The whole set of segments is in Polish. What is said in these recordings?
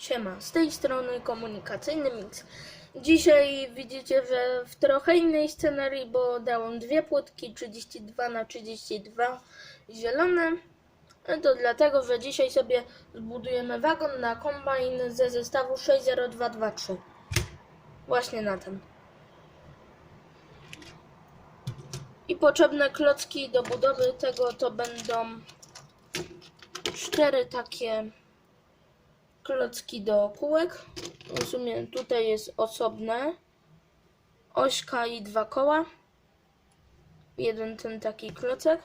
Siema, z tej strony komunikacyjny mix. Dzisiaj widzicie, że w trochę innej scenarii, bo dałem dwie płytki 32 na 32 zielone. No To dlatego, że dzisiaj sobie zbudujemy wagon na kombajn ze zestawu 60223. Właśnie na ten. I potrzebne klocki do budowy tego to będą cztery takie klocki do kółek. W sumie tutaj jest osobne. Ośka i dwa koła. Jeden ten taki klocek.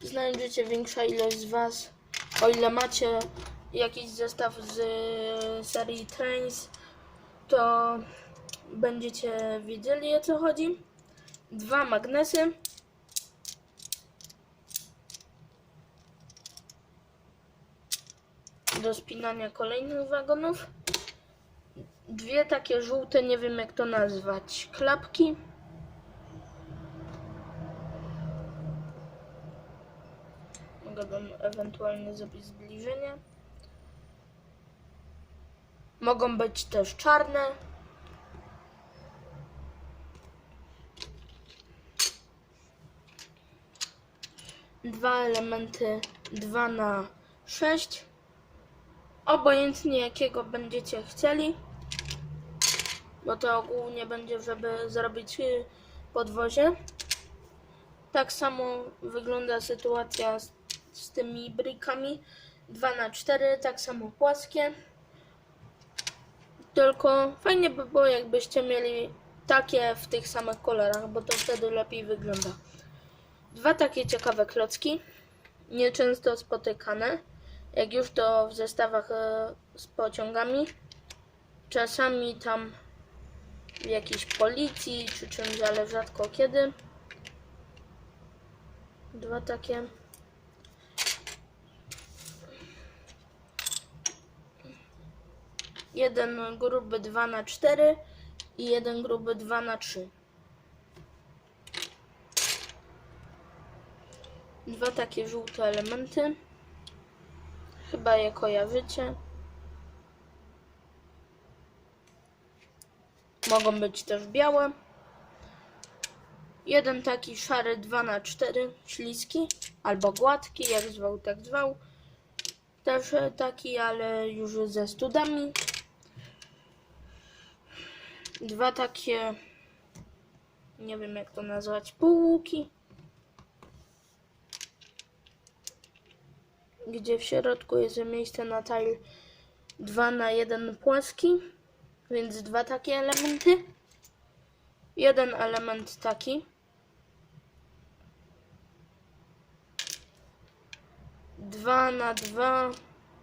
Znajdziecie większa ilość z Was, o ile macie jakiś zestaw z e, serii Trains, to będziecie wiedzieli o co chodzi. Dwa magnesy. Do spinania kolejnych wagonów. Dwie takie żółte, nie wiem jak to nazwać, klapki. Mogę wam ewentualnie zrobić zbliżenie. Mogą być też czarne. Dwa elementy 2 na 6 obojętnie jakiego będziecie chcieli, bo to ogólnie będzie, żeby zrobić y, podwozie. Tak samo wygląda sytuacja z, z tymi brikami 2 na 4 tak samo płaskie. Tylko fajnie by było, jakbyście mieli takie w tych samych kolorach, bo to wtedy lepiej wygląda. Dwa takie ciekawe klocki, nieczęsto spotykane jak już to w zestawach e, z pociągami. Czasami tam w jakiejś policji czy czymś, ale rzadko kiedy. Dwa takie. Jeden gruby 2 na 4 i jeden gruby 2 na 3 Dwa takie żółte elementy. Chyba je kojarzycie. Mogą być też białe. Jeden taki szary 2 na 4 śliski albo gładki, jak zwał, tak zwał. Też taki, ale już ze studami. Dwa takie, nie wiem jak to nazwać, półki. Gdzie w środku jest miejsce na tile 2 na 1 płaski, więc dwa takie elementy. Jeden element taki. Dwa na dwa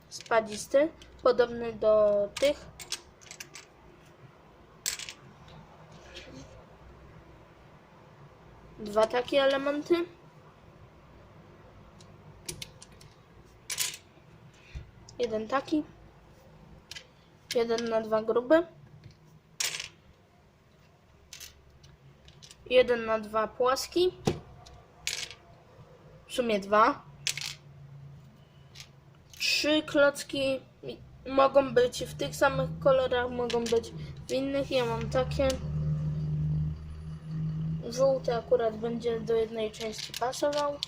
spadzisty, podobny do tych. Dwa takie elementy. Jeden taki. Jeden na dwa gruby. Jeden na dwa płaski. W sumie dwa. Trzy klocki mogą być w tych samych kolorach, mogą być w innych. Ja mam takie. Żółty akurat będzie do jednej części pasował.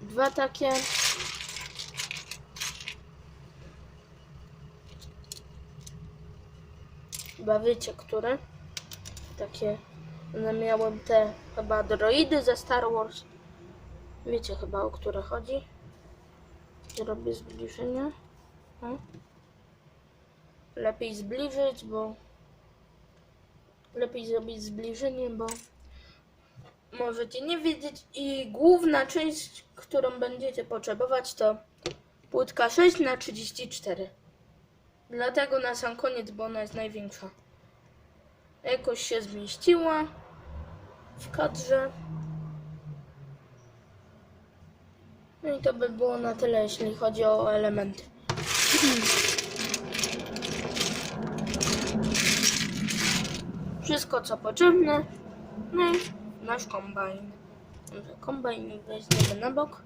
Dwa takie. Chyba wiecie, które. Takie. One miałem te chyba droidy ze Star Wars. Wiecie chyba o które chodzi. Robię zbliżenie. Lepiej zbliżyć, bo lepiej zrobić zbliżenie, bo możecie nie wiedzieć i główna część, którą będziecie potrzebować to płytka 6 na 34 Dlatego na sam koniec, bo ona jest największa. Jakoś się zmieściła w kadrze. No i to by było na tyle, jeśli chodzi o elementy. Wszystko co potrzebne. No i nasz kombajn. Może Kombajn weźmiemy na bok.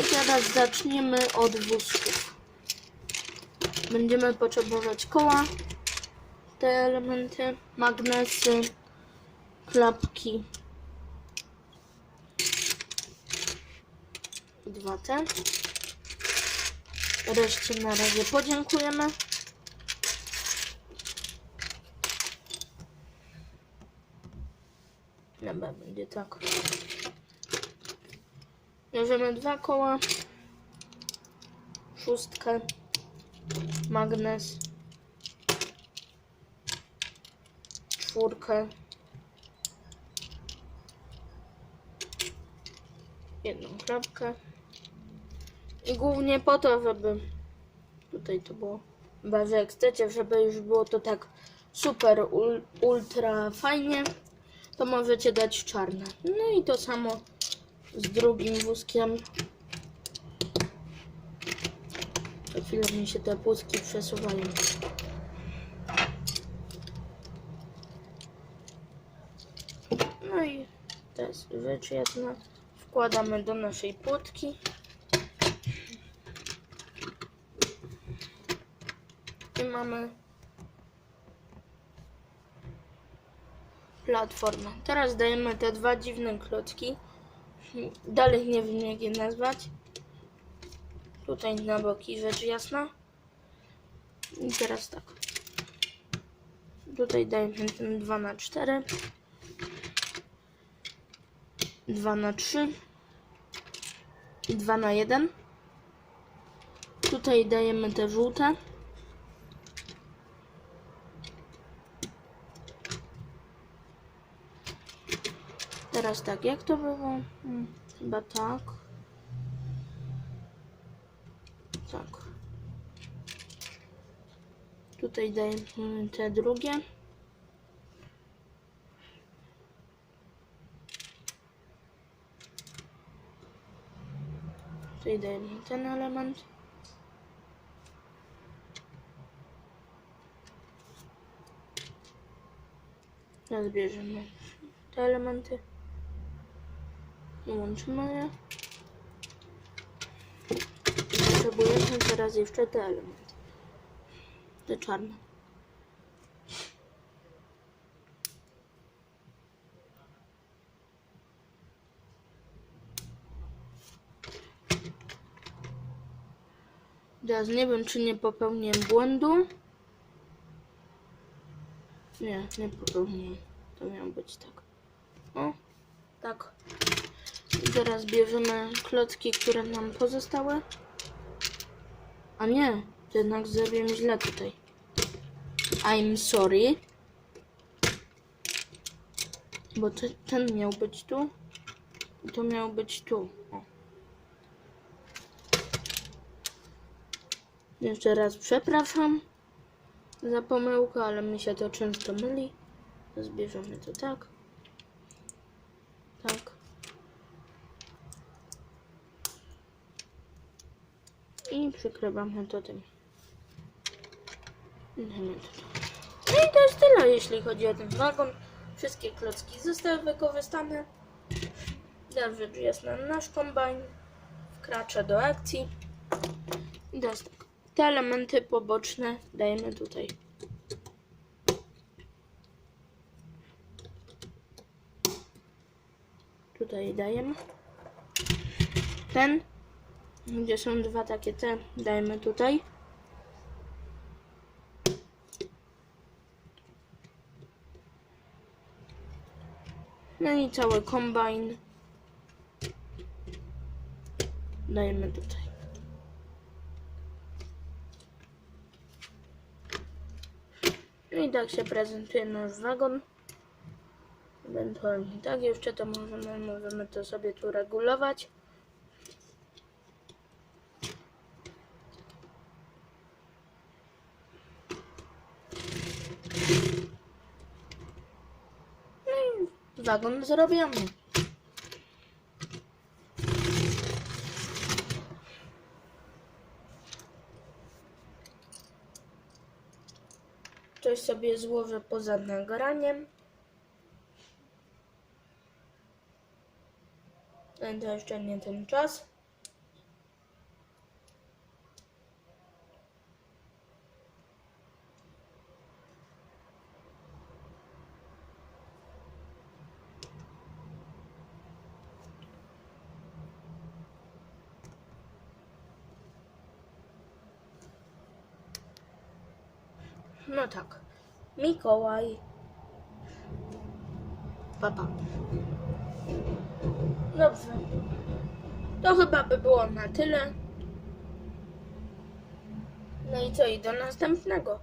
I teraz zaczniemy od wózków. Będziemy potrzebować koła, te elementy, magnesy, klapki. Dwa te. Reszcie na razie podziękujemy. Dobra, będzie tak. Bierzemy dwa koła, szóstkę, magnes, czwórkę, jedną klapkę. I głównie po to, żeby tutaj to było. Chyba, że chcecie, żeby już było to tak super, ul, ultra fajnie, to możecie dać czarne. No i to samo z drugim wózkiem. Co chwilę mi się te wózki przesuwają. No i teraz rzecz jasna wkładamy do naszej płotki. I mamy platformę. Teraz dajemy te dwa dziwne klocki. Dalej nie wiem jak je nazwać. Tutaj na boki rzecz jasna. I teraz tak. Tutaj dajemy ten 2 na 4 2 na 3 i 2 na 1 Tutaj dajemy te żółte. Teraz tak, jak to było? Hmm, chyba tak. Tak. Tutaj dajemy te drugie. Tutaj dajemy ten element. Teraz bierzemy te elementy. I łączymy je. Potrzebujemy teraz jeszcze te elementy. Te czarne. Teraz nie wiem, czy nie popełniłem błędu. Nie, nie popełniłem. To miało być tak. I teraz bierzemy klocki, które nam pozostały. A nie, jednak zrobiłem źle tutaj. I'm sorry. Bo te, ten miał być tu. I to miał być tu. O. Jeszcze raz przepraszam za pomyłkę, ale mi się to często myli. Zbierzemy to tak. Tak. I przykrywamy to tym. Dajmy to tu. No i to jest tyle, jeśli chodzi o ten wagon. Wszystkie klocki zostały wykorzystane. Teraz rzecz jasna, nasz kombajn wkracza do akcji. I teraz tak. Te elementy poboczne dajemy tutaj. Tutaj dajemy. Ten, gdzie są dwa takie te, dajemy tutaj. No i cały kombajn dajemy tutaj. No i tak się prezentuje nasz wagon. Ewentualnie tak jeszcze to możemy, możemy to sobie tu regulować. Wagon zrobiony. Coś sobie złożę poza nagraniem. To jeszcze nie ten czas. No tak. Mikołaj. Papa. Dobrze. To chyba by było na tyle. No i co, i do następnego.